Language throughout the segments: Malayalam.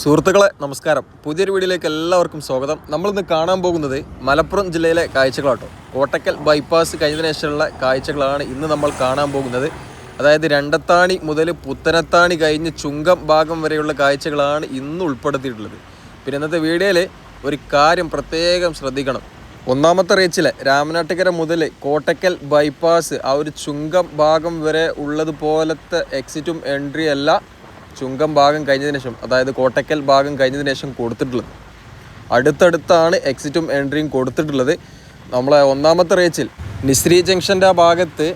സുഹൃത്തുക്കളെ നമസ്കാരം. പുതിയൊരു വീഡിയോയിലേക്ക് എല്ലാവർക്കും സ്വാഗതം. നമ്മളിന്ന് കാണാൻ പോകുന്നത് മലപ്പുറം ജില്ലയിലെ കാഴ്ചകളാട്ടോ. കോട്ടക്കൽ ബൈപ്പാസ് കഴിഞ്ഞതിന് ശേഷമുള്ള കാഴ്ചകളാണ് ഇന്ന് നമ്മൾ കാണാൻ പോകുന്നത്. അതായത് രണ്ടത്താണി മുതൽ പുത്തനത്താണി കഴിഞ്ഞ് ചുങ്കം ഭാഗം വരെയുള്ള കാഴ്ചകളാണ് ഇന്ന് ഉൾപ്പെടുത്തിയിട്ടുള്ളത്. പിന്നെ ഇന്നത്തെ വീഡിയോയിൽ ഒരു കാര്യം പ്രത്യേകം ശ്രദ്ധിക്കണം. ഒന്നാമത്തെ റീച്ചിലെ രാമനാട്ടുകര മുതൽ കോട്ടക്കൽ ബൈപ്പാസ് ആ ഒരു ചുങ്കം ഭാഗം വരെ ഉള്ളതുപോലത്തെ എക്സിറ്റും എൻട്രി അല്ല. ചുങ്കം ഭാഗം കഴിഞ്ഞതിന് ശേഷം അതായത് കോട്ടക്കൽ ഭാഗം കഴിഞ്ഞതിന് ശേഷം കൊടുത്തിട്ടുള്ളത്. അടുത്തടുത്താണ് എക്സിറ്റും എൻട്രിയും കൊടുത്തിട്ടുള്ളത്. നമ്മളെ ഒന്നാമത്തെ റേച്ചിൽ നിസ്രി ജംഗ്ഷന്റെ ആ ഭാഗത്ത്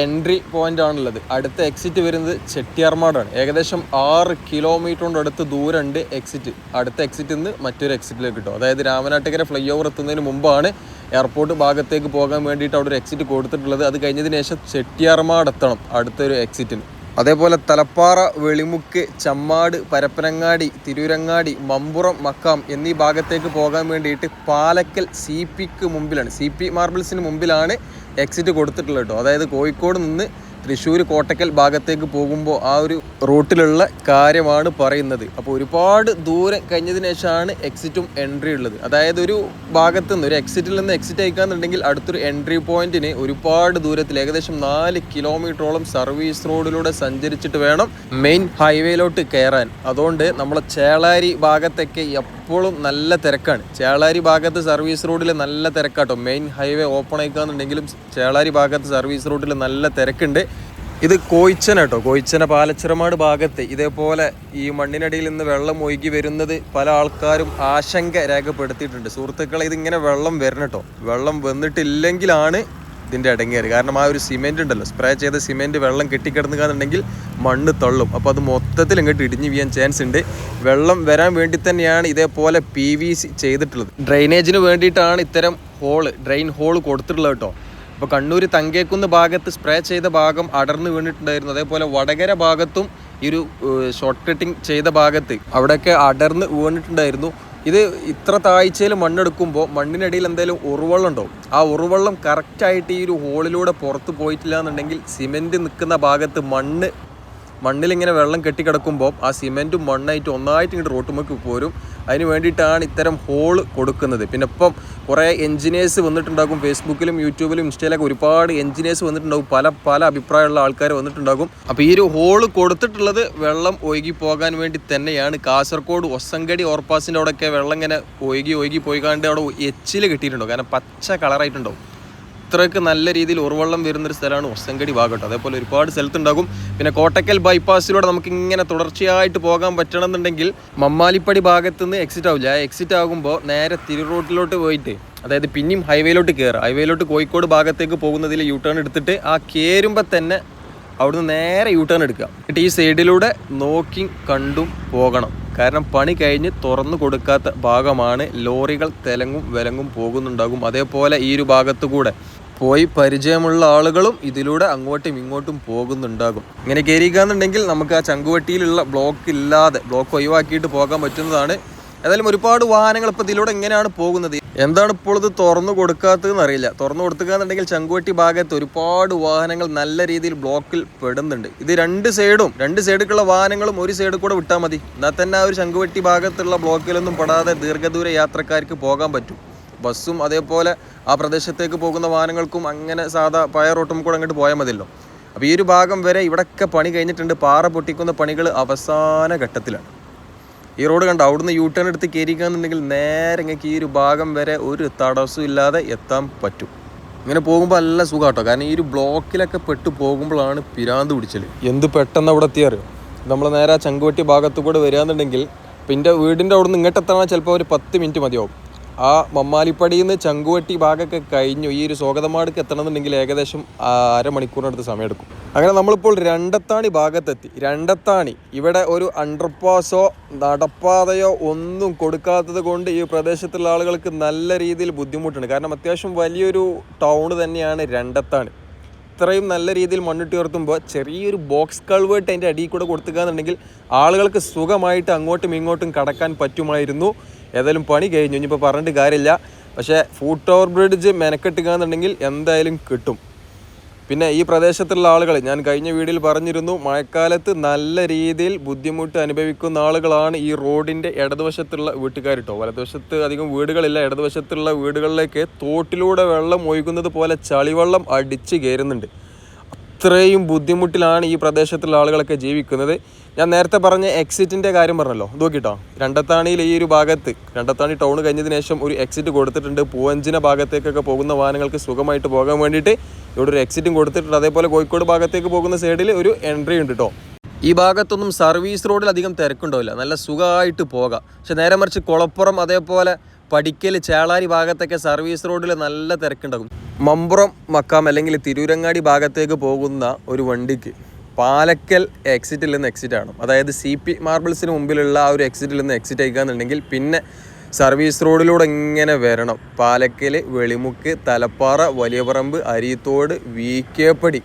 എൻട്രി പോയിന്റ് ആണുള്ളത്. അടുത്ത എക്സിറ്റ് വരുന്നത് ചെട്ടിയാർമാടാണ് ഏകദേശം ആറ് കിലോമീറ്ററിന്റെ അടുത്ത് ദൂരമുണ്ട് എക്സിറ്റ് അടുത്ത എക്സിറ്റ് നിന്ന് മറ്റൊരു എക്സിറ്റിലേക്ക് കിട്ടും. അതായത് രാമനാട്ടുകര ഫ്ലൈ ഓവർ എത്തുന്നതിന് മുമ്പാണ് എയർപോർട്ട് ഭാഗത്തേക്ക് പോകാൻ വേണ്ടിയിട്ട് അവിടെ ഒരു എക്സിറ്റ് കൊടുത്തിട്ടുള്ളത്. അത് കഴിഞ്ഞതിന് ശേഷം ചെട്ടിയാർമാട് എത്തണം അടുത്തൊരു എക്സിറ്റിന് അതേപോലെ തലപ്പാറ വെളിമുക്ക് ചമ്മാട് പരപ്പനങ്ങാടി തിരൂരങ്ങാടി മമ്പുറം മക്കാം എന്നീ ഭാഗത്തേക്ക് പോകാൻ വേണ്ടിയിട്ട് പാലക്കൽ സി പിക്ക് മുമ്പിലാണ്. സി പി മാർബിൾസിന് മുമ്പിലാണ് എക്സിറ്റ് കൊടുത്തിട്ടുള്ളത് കേട്ടോ. അതായത് കോഴിക്കോട് നിന്ന് തൃശ്ശൂർ കോട്ടക്കൽ ഭാഗത്തേക്ക് പോകുമ്പോൾ ആ ഒരു റൂട്ടിലുള്ള കാര്യമാണ് പറയുന്നത്. അപ്പോൾ ഒരുപാട് ദൂരം കഴിഞ്ഞതിന് ശേഷമാണ് എക്സിറ്റും എൻട്രി ഉള്ളത്. അതായത് ഒരു ഭാഗത്തു നിന്ന് ഒരു എക്സിറ്റിൽ നിന്ന് എക്സിറ്റ് അയക്കാന്നുണ്ടെങ്കിൽ അടുത്തൊരു എൻട്രി പോയിന്റിന് ഒരുപാട് ദൂരത്തിൽ ഏകദേശം നാല് കിലോമീറ്ററോളം സർവീസ് റോഡിലൂടെ സഞ്ചരിച്ചിട്ട് വേണം മെയിൻ ഹൈവേയിലോട്ട് കയറാൻ. അതുകൊണ്ട് നമ്മളെ ചേളാരി ഭാഗത്തൊക്കെ എപ്പോഴും നല്ല തിരക്കാണ്. ചേളാരി ഭാഗത്ത് സർവീസ് റോഡിൽ നല്ല തിരക്കാട്ടോ. മെയിൻ ഹൈവേ ഓപ്പൺ ആയിക്കാന്നുണ്ടെങ്കിലും ചേളാരി ഭാഗത്ത് സർവീസ് റോഡിൽ നല്ല തിരക്കുണ്ട്. ഇത് കോയിച്ചന കേട്ടോ. കോയിച്ചന പാലച്ചിറമാട് ഭാഗത്ത് ഇതേപോലെ ഈ മണ്ണിനടിയിൽ നിന്ന് വെള്ളം ഒഴുകി വരുന്നത് പല ആൾക്കാരും ആശങ്ക രേഖപ്പെടുത്തിയിട്ടുണ്ട്. സുഹൃത്തുക്കളെ ഇതിങ്ങനെ വെള്ളം വരണം കേട്ടോ. വെള്ളം വന്നിട്ടില്ലെങ്കിലാണ് ഇതിന്റെ അടങ്ങിയത് കാരണം ആ ഒരു സിമെന്റ് ഉണ്ടല്ലോ. സ്പ്രേ ചെയ്ത സിമെന്റ് വെള്ളം കെട്ടിക്കിടന്നുകാന്നുണ്ടെങ്കിൽ മണ്ണ് തള്ളും. അപ്പോൾ അത് മൊത്തത്തിൽ ഇങ്ങോട്ട് ഇടിഞ്ഞു വീയാൻ ചാൻസ് ഉണ്ട്. വെള്ളം വരാൻ വേണ്ടി തന്നെയാണ് ഇതേപോലെ പി വി സി ചെയ്തിട്ടുള്ളത്. ഡ്രെയിനേജിന് വേണ്ടിയിട്ടാണ് ഇത്തരം ഹോൾ ഡ്രെയിൻ ഹോൾ കൊടുത്തിട്ടുള്ളത് കേട്ടോ. അപ്പോൾ കണ്ണൂർ തങ്കേക്കുന്ന് ഭാഗത്ത് സ്പ്രേ ചെയ്ത ഭാഗം അടർന്നു വീണിട്ടുണ്ടായിരുന്നു. അതേപോലെ വടകര ഭാഗത്തും ഈ ഒരു ഷോർട്ട് കട്ടിങ് ചെയ്ത ഭാഗത്ത് അവിടെയൊക്കെ അടർന്ന് വീണിട്ടുണ്ടായിരുന്നു. ഇത് ഇത്ര താഴ്ചയിൽ മണ്ണെടുക്കുമ്പോൾ മണ്ണിനടിയിൽ എന്തെങ്കിലും ഉറുവെള്ളം ഉണ്ടാവും ആ ഉറുവെള്ളം കറക്റ്റായിട്ട് ഈ ഒരു ഹോളിലൂടെ പുറത്ത് പോയിട്ടില്ല എന്നുണ്ടെങ്കിൽ സിമെന്റ് നിൽക്കുന്ന ഭാഗത്ത് മണ്ണ് മണ്ണിലിങ്ങനെ വെള്ളം കെട്ടിക്കിടക്കുമ്പോൾ ആ സിമെന്റും മണ്ണായിട്ട് ഒന്നായിട്ട് ഇങ്ങോട്ട് റോട്ടുമൊക്കെ പോരും. അതിന് വേണ്ടിയിട്ടാണ് ഇത്തരം ഹോൾ കൊടുക്കുന്നത്. പിന്നെ ഇപ്പം കുറേ എഞ്ചിനീയേഴ്സ് വന്നിട്ടുണ്ടാകും. ഫേസ്ബുക്കിലും യൂട്യൂബിലും ഇൻസ്റ്റയിലൊക്കെ ഒരുപാട് എഞ്ചിനീയേഴ്സ് വന്നിട്ടുണ്ടാകും. പല പല അഭിപ്രായമുള്ള ആൾക്കാർ വന്നിട്ടുണ്ടാകും. അപ്പോൾ ഈ ഒരു ഹോൾ കൊടുത്തിട്ടുള്ളത് വെള്ളം ഒഴുകി പോകാൻ വേണ്ടി തന്നെയാണ്. കാസർഗോഡ് ഒസങ്കടി ഓർപ്പാസിന്റെ അവിടെയൊക്കെ വെള്ളം ഇങ്ങനെ ഒഴുകി ഒഴുകി പോയി കണ്ട് അവിടെ എച്ചിൽ കിട്ടിയിട്ടുണ്ടോ കാരണം പച്ച കളറായിട്ടുണ്ടാവും ഇത്രയ്ക്ക് നല്ല രീതിയിൽ ഉറവെള്ളം വരുന്നൊരു സ്ഥലമാണ് ഒസങ്കടി ഭാഗട്ടോ അതേപോലെ ഒരുപാട് സ്ഥലത്തുണ്ടാകും പിന്നെ കോട്ടക്കൽ ബൈപ്പാസിലൂടെ നമുക്ക് ഇങ്ങനെ തുടർച്ചയായിട്ട് പോകാൻ പറ്റണമെന്നുണ്ടെങ്കിൽ മമ്മാലിപ്പടി ഭാഗത്ത് നിന്ന് എക്സിറ്റ് ആവില്ല. ആ എക്സിറ്റ് ആകുമ്പോൾ നേരെ തിരു റോഡിലോട്ട് പോയിട്ട് അതായത് പിന്നെയും ഹൈവേയിലോട്ട് കയറുക. ഹൈവേയിലോട്ട് കോഴിക്കോട് ഭാഗത്തേക്ക് പോകുന്നതിൽ യൂ ടേൺ എടുത്തിട്ട് ആ കയറുമ്പോൾ തന്നെ അവിടുന്ന് നേരെ യൂ ടേൺ എടുക്കുക. എന്നിട്ട് ഈ സൈഡിലൂടെ നോക്കി കണ്ടും പോകണം. കാരണം പണി കഴിഞ്ഞ് തുറന്നു കൊടുക്കാത്ത ഭാഗമാണ് ലോറികൾ തെലങ്ങും വിലങ്ങും പോകുന്നുണ്ടാകും. അതേപോലെ ഈ ഒരു ഭാഗത്തു കൂടെ പോയി പരിചയമുള്ള ആളുകളും ഇതിലൂടെ അങ്ങോട്ടും ഇങ്ങോട്ടും പോകുന്നുണ്ടാകും. ഇങ്ങനെ കയറിക്കാന്നുണ്ടെങ്കിൽ നമുക്ക് ആ ചങ്കുവട്ടിയിലുള്ള ബ്ലോക്ക് ഇല്ലാതെ ബ്ലോക്ക് ഒഴിവാക്കിയിട്ട് പോകാൻ പറ്റുന്നതാണ്. ഏതായാലും ഒരുപാട് വാഹനങ്ങൾ ഇപ്പോൾ ഇതിലൂടെ എങ്ങനെയാണ് പോകുന്നത്? എന്താണ് ഇപ്പോൾ ഇത് തുറന്നു കൊടുക്കാത്തതെന്ന് അറിയില്ല. തുറന്നു കൊടുക്കുകയെന്നുണ്ടെങ്കിൽ ചങ്കുവട്ടി ഭാഗത്ത് ഒരുപാട് വാഹനങ്ങൾ നല്ല രീതിയിൽ ബ്ലോക്കിൽ പെടുന്നുണ്ട്. ഇത് രണ്ട് സൈഡും രണ്ട് സൈഡിലുള്ള വാഹനങ്ങളും ഒരു സൈഡിൽ കൂടെ വിട്ടാൽ മതി. എന്നാൽ തന്നെ ആ ഒരു ചങ്കുവട്ടി ഭാഗത്തുള്ള ബ്ലോക്കിലൊന്നും പെടാതെ ദീർഘദൂര യാത്രക്കാർക്ക് പോകാൻ പറ്റും. ബസ്സും അതേപോലെ ആ പ്രദേശത്തേക്ക് പോകുന്ന വാഹനങ്ങൾക്കും അങ്ങനെ സാധാ പഴയ റോട്ടും കൂടെ അങ്ങോട്ട് പോയാൽ മതിയല്ലോ. അപ്പോൾ ഈ ഒരു ഭാഗം വരെ ഇവിടെയൊക്കെ പണി കഴിഞ്ഞിട്ടുണ്ട്. പാറ പൊട്ടിക്കുന്ന പണികൾ അവസാന ഘട്ടത്തിലാണ്. ഈ റോഡ് കണ്ട? അവിടുന്ന് യൂ ടേൺ എടുത്ത് കയറിക്കാന്നുണ്ടെങ്കിൽ നേരെ ഇങ്ങനെ ഈ ഒരു ഭാഗം വരെ ഒരു തടസ്സം ഇല്ലാതെ എത്താൻ പറ്റും. ഇങ്ങനെ പോകുമ്പോൾ നല്ല സുഖാട്ടോ. കാരണം ഈ ഒരു ബ്ലോക്കിലൊക്കെ പെട്ട് പോകുമ്പോഴാണ് പിരാന്ത് പിടിച്ചൽ എന്ത് പെട്ടെന്ന് അവിടെ എത്തിയറിയോ നമ്മൾ നേരെ ആ ചങ്കുവട്ടി ഭാഗത്തു കൂടെ വരികയെന്നുണ്ടെങ്കിൽ പിന്നെ വീടിന്റെ അവിടെ നിന്ന് ഇങ്ങോട്ട് എത്താൻ ചിലപ്പോൾ ഒരു പത്ത് മിനിറ്റ് മതിയാവും. ആ മമ്മാലിപ്പടിയിൽ നിന്ന് ചങ്കുവട്ടി ഭാഗമൊക്കെ കഴിഞ്ഞു. ഈ ഒരു സ്വാഗതമാടക്ക് എത്തണമെന്നുണ്ടെങ്കിൽ ഏകദേശം അരമണിക്കൂറിനടുത്ത് സമയമെടുക്കും. അങ്ങനെ നമ്മളിപ്പോൾ രണ്ടത്താണി ഭാഗത്തെത്തി. രണ്ടത്താണി. ഇവിടെ ഒരു അണ്ടർപാസോ നടപ്പാതയോ ഒന്നും കൊടുക്കാത്തത് കൊണ്ട് ഈ പ്രദേശത്തുള്ള ആളുകൾക്ക് നല്ല രീതിയിൽ ബുദ്ധിമുട്ടുണ്ട്. കാരണം അത്യാവശ്യം വലിയൊരു ടൗൺ തന്നെയാണ് രണ്ടത്താണി. ഇത്രയും നല്ല രീതിയിൽ മണ്ണിട്ട് ഉയർത്തുമ്പോൾ ചെറിയൊരു ബോക്സ് കൾവേർട്ട് അതിന്റെ അടിയിൽ കൂടെ കൊടുത്തുകയെന്നുണ്ടെങ്കിൽ ആളുകൾക്ക് സുഖമായിട്ട് അങ്ങോട്ടും ഇങ്ങോട്ടും കടക്കാൻ പറ്റുമായിരുന്നു. ഏതായാലും പണി കഴിഞ്ഞു. ഇനിയിപ്പോൾ പറഞ്ഞിട്ട് കാര്യമില്ല. പക്ഷേ ഫൂട്ട് ഓവർ ബ്രിഡ്ജ് മെനക്കെട്ടുകയെന്നുണ്ടെങ്കിൽ എന്തായാലും കിട്ടും. പിന്നെ ഈ പ്രദേശത്തുള്ള ആളുകൾ ഞാൻ കഴിഞ്ഞ വീഡിയോയിൽ പറഞ്ഞിരുന്നു മഴക്കാലത്ത് നല്ല രീതിയിൽ ബുദ്ധിമുട്ട് അനുഭവിക്കുന്ന ആളുകളാണ് ഈ റോഡിന്റെ ഇടതുവശത്തുള്ള വീട്ടുകാർ കേട്ടോ വലതുവശത്ത് അധികം വീടുകളില്ല. ഇടതുവശത്തുള്ള വീടുകളിലേക്ക് തോട്ടിലൂടെ വെള്ളം ഒഴുകുന്നത് പോലെ ചളിവെള്ളം അടിച്ച് കയറുന്നുണ്ട്. അത്രയും ബുദ്ധിമുട്ടിലാണ് ഈ പ്രദേശത്തുള്ള ആളുകളൊക്കെ ജീവിക്കുന്നത്. ഞാൻ നേരത്തെ പറഞ്ഞ എക്സിറ്റിന്റെ കാര്യം പറഞ്ഞല്ലോ. നോക്കിട്ടോ. രണ്ടത്താണിയിൽ ഈ ഒരു ഭാഗത്ത് രണ്ടത്താണി ടൗൺ കഴിഞ്ഞതിന് ശേഷം ഒരു എക്സിറ്റ് കൊടുത്തിട്ടുണ്ട്. പൂവഞ്ചിന ഭാഗത്തേക്കൊക്കെ പോകുന്ന വാഹനങ്ങൾക്ക് സുഖമായിട്ട് പോകാൻ വേണ്ടിയിട്ട് ഇവിടെ ഒരു എക്സിറ്റും കൊടുത്തിട്ടുണ്ട്. അതേപോലെ കോഴിക്കോട് ഭാഗത്തേക്ക് പോകുന്ന സൈഡിൽ ഒരു എൻട്രി ഉണ്ട് കേട്ടോ ഈ ഭാഗത്തൊന്നും സർവീസ് റോഡിൽ അധികം തിരക്കുണ്ടാവില്ല. നല്ല സുഖമായിട്ട് പോകാം. പക്ഷെ നേരെ മറിച്ച് കുളപ്പുറം അതേപോലെ പടിക്കൽ ചേളാരി ഭാഗത്തൊക്കെ സർവീസ് റോഡിൽ നല്ല തിരക്കുണ്ടാകും. മമ്പുറം മക്കാം അല്ലെങ്കിൽ തിരൂരങ്ങാടി ഭാഗത്തേക്ക് പോകുന്ന ഒരു വണ്ടിക്ക് പാലക്കൽ എക്സിറ്റിൽ നിന്ന് എക്സിറ്റ് ആണ്. അതായത് സി പി മാർബിൾസിന് മുമ്പിലുള്ള ആ ഒരു എക്സിറ്റിൽ നിന്ന് എക്സിറ്റ് ആയിക്കാന്നുണ്ടെങ്കിൽ പിന്നെ സർവീസ് റോഡിലൂടെ ഇങ്ങനെ വരണം. പാലക്കൽ വെളിമുക്ക് തലപ്പാറ വലിയപറമ്പ് അരിത്തോട് കെപ്പടി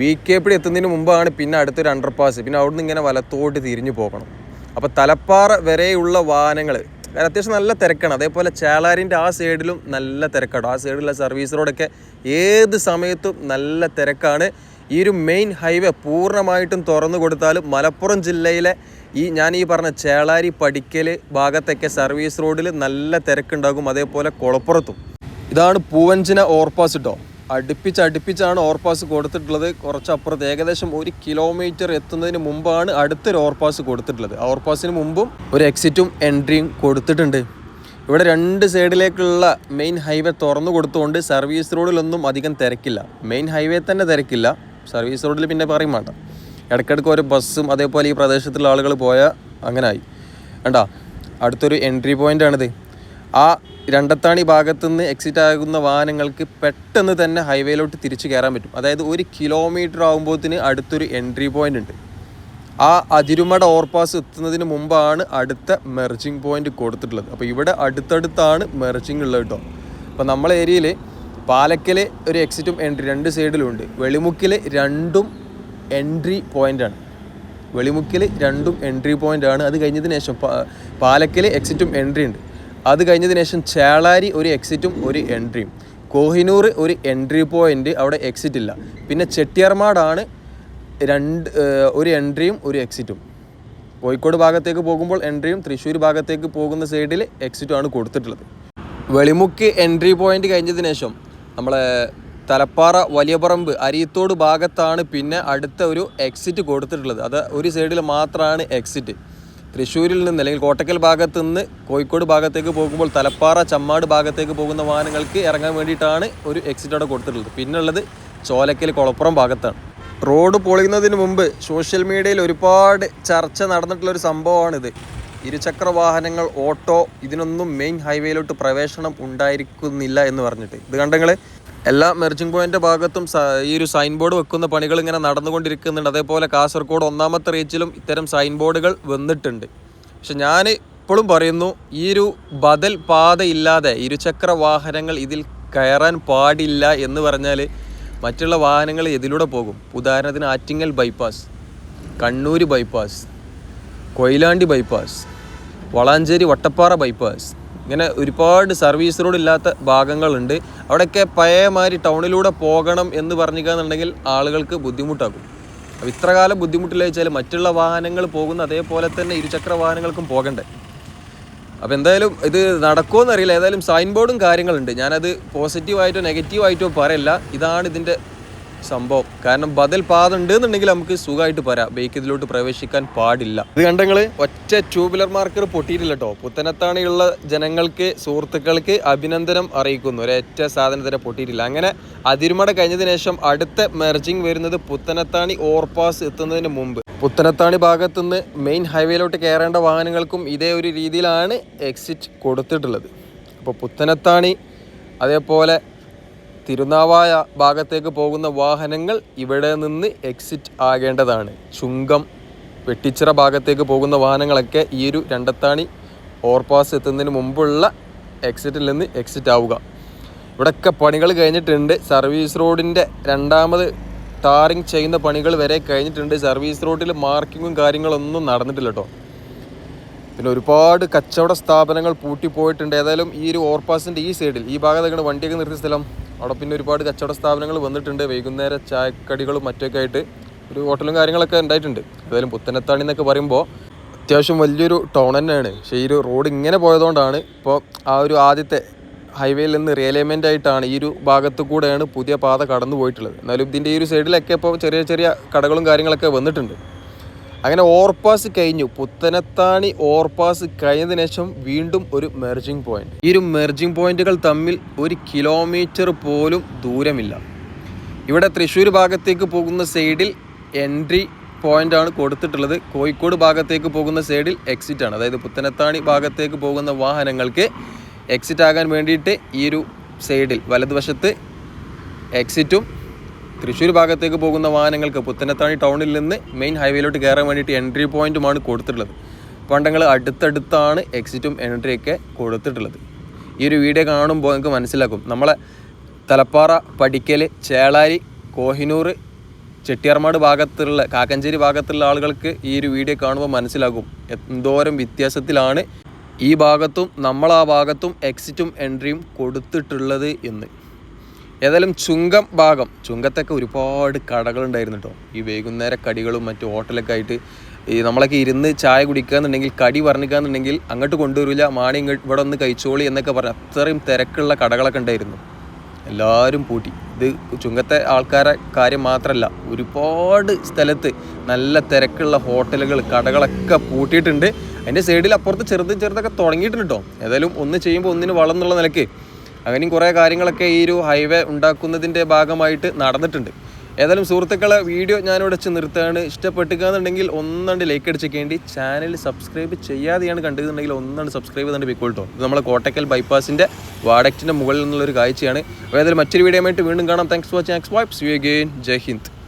വി കെപ്പടി എത്തുന്നതിന് മുമ്പാണ് പിന്നെ അടുത്തൊരു അണ്ടർപാസ് പിന്നെ അവിടുന്ന് ഇങ്ങനെ വലത്തോട്ട് തിരിഞ്ഞു പോകണം. അപ്പോൾ തലപ്പാറ വരെയുള്ള വാഹനങ്ങൾ കാരണം അത്യാവശ്യം നല്ല തിരക്കാണ്. അതേപോലെ ചേളാരിന്റെ ആ സൈഡിലും നല്ല തിരക്കാണ് ആ സൈഡിലെ സർവീസ് റോഡൊക്കെ ഏത് സമയത്തും നല്ല തിരക്കാണ്. ഈ ഒരു മെയിൻ ഹൈവേ പൂർണമായിട്ടും തുറന്നു കൊടുത്താലും മലപ്പുറം ജില്ലയിലെ ഈ ഞാൻ ഈ പറഞ്ഞ ചേളാരി പടിക്കൽ ഭാഗത്തൊക്കെ സർവീസ് റോഡിൽ നല്ല തിരക്കുണ്ടാകും. അതേപോലെ കുളപ്പുറത്തും. ഇതാണ് പൂവഞ്ചിന ഓർപ്പാസ് കേട്ടോ അടുപ്പിച്ച് അടുപ്പിച്ചാണ് ഓവർപാസ് കൊടുത്തിട്ടുള്ളത്. കുറച്ചപ്പുറത്ത് ഏകദേശം ഒരു കിലോമീറ്റർ എത്തുന്നതിന് മുമ്പാണ് അടുത്തൊരു ഓവർപാസ് കൊടുത്തിട്ടുള്ളത്. ഓവർപാസിന് മുമ്പും ഒരു എക്സിറ്റും എൻട്രിയും കൊടുത്തിട്ടുണ്ട്. ഇവിടെ രണ്ട് സൈഡിലേക്കുള്ള മെയിൻ ഹൈവേ തുറന്നു കൊടുത്തുകൊണ്ട് സർവീസ് റോഡിലൊന്നും അധികം തിരക്കില്ല. മെയിൻ ഹൈവേ തന്നെ തിരക്കില്ല. സർവീസ് റോഡിൽ പിന്നെ പറയും വേണ്ട. ഇടയ്ക്കിടയ്ക്ക് ഒരു ബസ്സും അതേപോലെ ഈ പ്രദേശത്തുള്ള ആളുകൾ പോയാൽ അങ്ങനെ ആയി. വേണ്ട അടുത്തൊരു എൻട്രി പോയിന്റ് ആണിത്. ആ രണ്ടത്താണി ഭാഗത്തു നിന്ന് എക്സിറ്റ് ആകുന്ന വാഹനങ്ങൾക്ക് പെട്ടെന്ന് തന്നെ ഹൈവേയിലോട്ട് തിരിച്ചു കയറാൻ പറ്റും. അതായത് ഒരു കിലോമീറ്റർ ആകുമ്പോഴത്തിന് അടുത്തൊരു എൻട്രി പോയിന്റ് ഉണ്ട്. ആ അതിരുമട ഓവർപാസ് എത്തുന്നതിന് മുമ്പാണ് അടുത്ത മെർജിങ് പോയിന്റ് കൊടുത്തിട്ടുള്ളത്. അപ്പോൾ ഇവിടെ അടുത്തടുത്താണ് മെർജിങ് ഉള്ളത് കേട്ടോ അപ്പോൾ നമ്മളെ ഏരിയയിൽ പാലക്കൽ ഒരു എക്സിറ്റും എൻട്രി രണ്ട് സൈഡിലും ഉണ്ട്. വെളിമുക്കിൽ രണ്ടും എൻട്രി പോയിന്റാണ് വെളിമുക്കിൽ രണ്ടും എൻട്രി പോയിന്റാണ് അത് കഴിഞ്ഞതിന് ശേഷം പാലക്കൽ എക്സിറ്റും എൻട്രി ഉണ്ട്. അത് കഴിഞ്ഞതിന് ശേഷം ചേളാരി ഒരു എക്സിറ്റും ഒരു എൻട്രിയും കോഹിനൂർ ഒരു എൻട്രി പോയിന്റ് അവിടെ എക്സിറ്റ് ഇല്ല. പിന്നെ ചെട്ടിയാർമാടാണ് രണ്ട് ഒരു എൻട്രിയും ഒരു എക്സിറ്റും കോഴിക്കോട് ഭാഗത്തേക്ക് പോകുമ്പോൾ എൻട്രിയും തൃശ്ശൂർ ഭാഗത്തേക്ക് പോകുന്ന സൈഡിൽ എക്സിറ്റും ആണ് കൊടുത്തിട്ടുള്ളത്. വെളിമുക്ക് എൻട്രി പോയിന്റ് കഴിഞ്ഞതിന് ശേഷം നമ്മളെ തലപ്പാറ വലിയപറമ്പ് അരിയത്തോട് ഭാഗത്താണ് പിന്നെ അടുത്ത ഒരു എക്സിറ്റ് കൊടുത്തിട്ടുള്ളത്. അത് ഒരു സൈഡിൽ മാത്രമാണ് എക്സിറ്റ് തൃശ്ശൂരിൽ നിന്ന് അല്ലെങ്കിൽ കോട്ടക്കൽ ഭാഗത്ത് നിന്ന് കോഴിക്കോട് ഭാഗത്തേക്ക് പോകുമ്പോൾ തലപ്പാറ ചമ്മാട് ഭാഗത്തേക്ക് പോകുന്ന വാഹനങ്ങൾക്ക് ഇറങ്ങാൻ വേണ്ടിയിട്ടാണ് ഒരു എക്സിറ്റ് അവിടെ കൊടുത്തിട്ടുള്ളത്. പിന്നുള്ളത് ചോലക്കൽ കുളപ്പുറം ഭാഗത്താണ്. റോഡ് പൊളിയുന്നതിന് മുമ്പ് സോഷ്യൽ മീഡിയയിൽ ഒരുപാട് ചർച്ച നടന്നിട്ടുള്ള ഒരു സംഭവമാണിത്. ഇരുചക്ര വാഹനങ്ങൾ ഓട്ടോ ഇതിനൊന്നും മെയിൻ ഹൈവേയിലോട്ട് പ്രവേശനം ഉണ്ടായിരിക്കുന്നില്ല എന്ന് പറഞ്ഞിട്ട്. ഇത് കണ്ടങ്ങൾ എല്ലാ മെർജിംഗ് പോയിന്റ് ഭാഗത്തും ഈ ഒരു സൈൻ ബോർഡ് വെക്കുന്ന പണികൾ ഇങ്ങനെ നടന്നുകൊണ്ടിരിക്കുന്നുണ്ട്. അതേപോലെ കാസർഗോഡ് ഒന്നാമത്തെ റീച്ചിലും ഇത്തരം സൈൻ ബോർഡുകൾ വന്നിട്ടുണ്ട്. പക്ഷെ ഞാൻ ഇപ്പോഴും പറയുന്നു ഈ ഒരു ബദൽ പാതയില്ലാതെ ഇരുചക്ര വാഹനങ്ങൾ ഇതിൽ കയറാൻ പാടില്ല എന്ന് പറഞ്ഞാൽ മറ്റുള്ള വാഹനങ്ങൾ ഇതിലൂടെ പോകും. ഉദാഹരണത്തിന് Attingal bypass Kannur bypass Koyilandy bypass Valanchery Vattappara bypass ഇങ്ങനെ ഒരുപാട് സർവീസ് റോഡ് ഇല്ലാത്ത ഭാഗങ്ങളുണ്ട്. അവിടെയൊക്കെ പഴയമാതിരി ടൗണിലൂടെ പോകണം എന്ന് പറഞ്ഞിരിക്കുകയെന്നുണ്ടെങ്കിൽ ആളുകൾക്ക് ബുദ്ധിമുട്ടാകും. അപ്പോൾ ഇത്ര കാലം ബുദ്ധിമുട്ടില്ല വെച്ചാൽ മറ്റുള്ള വാഹനങ്ങൾ പോകുന്ന അതേപോലെ തന്നെ ഇരുചക്ര വാഹനങ്ങൾക്കും പോകണ്ടേ. അപ്പോൾ എന്തായാലും ഇത് നടക്കുമോ എന്നറിയില്ല ഏതായാലും സൈൻ ബോർഡും കാര്യങ്ങളുണ്ട്. ഞാനത് പോസിറ്റീവായിട്ടോ നെഗറ്റീവായിട്ടോ പറയില്ല. ഇതാണ് ഇതിന്റെ സംഭവം. കാരണം ബദൽ പാത ഉണ്ട് എന്നുണ്ടെങ്കിൽ നമുക്ക് സുഖമായിട്ട് പറയാം ബൈക്ക് ഇതിലോട്ട് പ്രവേശിക്കാൻ പാടില്ല. ഇത് കണ്ടങ്ങൾ ഒറ്റ ട്യൂബ്ലർ മാർക്കർ പൊട്ടിയിട്ടില്ല കേട്ടോ പുത്തനത്താണിയുള്ള ജനങ്ങൾക്ക് സുഹൃത്തുക്കൾക്ക് അഭിനന്ദനം അറിയിക്കുന്നു. ഒരൊറ്റ സാധനത്തിന് പൊട്ടിയിട്ടില്ല. അങ്ങനെ അതിരുമട കഴിഞ്ഞതിന് ശേഷം അടുത്ത മെർജിങ് വരുന്നത് പുത്തനത്താണി ഓവർപാസ് എത്തുന്നതിന് മുമ്പ്. പുത്തനത്താണി ഭാഗത്തുനിന്ന് മെയിൻ ഹൈവേയിലോട്ട് കയറേണ്ട വാഹനങ്ങൾക്കും ഇതേ ഒരു രീതിയിലാണ് എക്സിറ്റ് കൊടുത്തിട്ടുള്ളത്. അപ്പോൾ പുത്തനത്താണി അതേപോലെ തിരുനാവായ ഭാഗത്തേക്ക് പോകുന്ന വാഹനങ്ങൾ ഇവിടെ നിന്ന് എക്സിറ്റ് ആകേണ്ടതാണ്. ചുങ്കം വെട്ടിച്ചിറ ഭാഗത്തേക്ക് പോകുന്ന വാഹനങ്ങളൊക്കെ ഈ ഒരു രണ്ടത്താണി ഓവർപാസ് എത്തുന്നതിന് മുമ്പുള്ള എക്സിറ്റിൽ നിന്ന് എക്സിറ്റ് ആവുക. ഇവിടെയൊക്കെ പണികൾ കഴിഞ്ഞിട്ടുണ്ട്. സർവീസ് റോഡിന്റെ രണ്ടാമത് ടാറിങ് ചെയ്യുന്ന പണികൾ വരെ കഴിഞ്ഞിട്ടുണ്ട്. സർവീസ് റോഡിൽ മാർക്കിങ്ങും കാര്യങ്ങളൊന്നും നടന്നിട്ടില്ല കേട്ടോ പിന്നെ ഒരുപാട് കച്ചവട സ്ഥാപനങ്ങൾ പൂട്ടിപ്പോയിട്ടുണ്ട്. ഏതായാലും ഈ ഒരു ഓവർപാസിന്റെ ഈ സൈഡിൽ ഈ ഭാഗത്തേക്കാണ് വണ്ടിയൊക്കെ നിർത്തിയ സ്ഥലം അവിടെ പിന്നെ ഒരുപാട് കച്ചവട സ്ഥാപനങ്ങൾ വന്നിട്ടുണ്ട്. വൈകുന്നേരം ചായക്കടികളും മറ്റൊക്കെ ആയിട്ട് ഒരു ഹോട്ടലും കാര്യങ്ങളൊക്കെ ഉണ്ടായിട്ടുണ്ട്. ഏതായാലും പുത്തനത്താണി എന്നൊക്കെ പറയുമ്പോൾ അത്യാവശ്യം വലിയൊരു ടൗൺ തന്നെയാണ്. പക്ഷേ ഈ ഒരു റോഡ് ഇങ്ങനെ പോയതുകൊണ്ടാണ് ഇപ്പോൾ ആ ഒരു ആദ്യത്തെ ഹൈവേയിൽ നിന്ന് റിയലൈൻമെന്റ് ആയിട്ടാണ് ഈ ഒരു ഭാഗത്ത് കൂടെയാണ് പുതിയ പാത കടന്നു പോയിട്ടുള്ളത്. എന്നാലും ഇതിന്റെ ഈ ഒരു സൈഡിലൊക്കെ ഇപ്പോൾ ചെറിയ ചെറിയ കടകളും കാര്യങ്ങളൊക്കെ വന്നിട്ടുണ്ട്. അങ്ങനെ ഓവർപാസ് കഴിഞ്ഞു. പുത്തനത്താണി ഓവർപാസ് കഴിഞ്ഞതിന് ശേഷം വീണ്ടും ഒരു മെർജിങ് പോയിന്റ് ഈ ഒരു മെർജിങ് പോയിന്റുകൾ തമ്മിൽ ഒരു കിലോമീറ്റർ പോലും ദൂരമില്ല. ഇവിടെ തൃശ്ശൂർ ഭാഗത്തേക്ക് പോകുന്ന സൈഡിൽ എൻട്രി പോയിന്റ് ആണ് കൊടുത്തിട്ടുള്ളത്. കോഴിക്കോട് ഭാഗത്തേക്ക് പോകുന്ന സൈഡിൽ എക്സിറ്റ് ആണ്. അതായത് പുത്തനത്താണി ഭാഗത്തേക്ക് പോകുന്ന വാഹനങ്ങൾക്ക് എക്സിറ്റ് ആകാൻ വേണ്ടിയിട്ട് ഈ ഒരു സൈഡിൽ വലതുവശത്ത് എക്സിറ്റും തൃശ്ശൂർ ഭാഗത്തേക്ക് പോകുന്ന വാഹനങ്ങൾക്ക് പുത്തനത്താണി ടൗണിൽ നിന്ന് മെയിൻ ഹൈവേയിലോട്ട് കയറാൻ വേണ്ടിയിട്ട് എൻട്രി പോയിന്റുമാണ് കൊടുത്തിട്ടുള്ളത്. പണ്ടങ്ങൾ അടുത്തടുത്താണ് എക്സിറ്റും എൻട്രിയൊക്കെ കൊടുത്തിട്ടുള്ളത്. ഈ ഒരു വീഡിയോ കാണുമ്പോൾ നിങ്ങൾക്ക് മനസ്സിലാക്കും. നമ്മളെ തലപ്പാറ പടിക്കൽ ചേളാരി കോഹിനൂർ ചെട്ടിയാർമാട് ഭാഗത്തുള്ള കാക്കഞ്ചേരി ഭാഗത്തുള്ള ആളുകൾക്ക് ഈ ഒരു വീഡിയോ കാണുമ്പോൾ മനസ്സിലാകും എന്തോരം വ്യത്യാസത്തിലാണ് ഈ ഭാഗത്തും നമ്മളാ ഭാഗത്തും എക്സിറ്റും എൻട്രിയും കൊടുത്തിട്ടുള്ളത് എന്ന്. ഏതായാലും ചുങ്കം ഭാഗം. ചുങ്കത്തൊക്കെ ഒരുപാട് കടകളുണ്ടായിരുന്നു കേട്ടോ ഈ വൈകുന്നേര കടികളും മറ്റു ഹോട്ടലൊക്കെ ആയിട്ട് ഈ നമ്മളൊക്കെ ഇരുന്ന് ചായ കുടിക്കുകയെന്നുണ്ടെങ്കിൽ കടി പറഞ്ഞിക്കാന്നുണ്ടെങ്കിൽ അങ്ങോട്ട് കൊണ്ടുവരില്ല മാണി ഇങ്ങോട്ട് ഇവിടെ ഒന്ന് കഴിച്ചോളി എന്നൊക്കെ പറഞ്ഞ് അത്രയും തിരക്കുള്ള കടകളൊക്കെ ഉണ്ടായിരുന്നു. എല്ലാവരും പൂട്ടി. ഇത് ചുങ്കത്തെ ആൾക്കാരെ കാര്യം മാത്രമല്ല ഒരുപാട് സ്ഥലത്ത് നല്ല തിരക്കുള്ള ഹോട്ടലുകൾ കടകളൊക്കെ പൂട്ടിയിട്ടുണ്ട്. അതിന്റെ സൈഡിൽ അപ്പുറത്ത് ചെറുത് ചെറുതൊക്കെ തുടങ്ങിയിട്ടുണ്ട് കേട്ടോ ഏതായാലും ഒന്ന് ചെയ്യുമ്പോൾ ഒന്നിന് വളം എന്നുള്ള നിലയ്ക്ക് അങ്ങനെയും കുറേ കാര്യങ്ങളൊക്കെ ഈ ഒരു ഹൈവേ ഉണ്ടാക്കുന്നതിന്റെ ഭാഗമായിട്ട് നടന്നിട്ടുണ്ട്. ഏതായാലും സുഹൃത്തുക്കളെ വീഡിയോ ഞാനിവിടെ വെച്ച് നിർത്തുകയാണ്. ഇഷ്ടപ്പെട്ടുകയെന്നുണ്ടെങ്കിൽ ഒന്നാണ്ട് ലൈക്ക് അടിച്ചേക്കേണ്ടി. ചാനൽ സബ്സ്ക്രൈബ് ചെയ്യാതെയാണ് കണ്ടതെന്നുണ്ടെങ്കിൽ ഒന്നാണ്ട് സബ്സ്ക്രൈബ് ചെയ്തുകൊണ്ട് പോയിക്കോട്ടോ ഇത് നമ്മളെ കോട്ടക്കൽ ബൈപ്പാസിന്റെ വാഡക്റ്റിന്റെ മുകളിൽ നിന്നുള്ളൊരു കാഴ്ചയാണ്. ഏതായാലും മറ്റൊരു വീഡിയോ ആയിട്ട് വീണ്ടും കാണാം. Thanks for watching X vibes you again Jai Hind.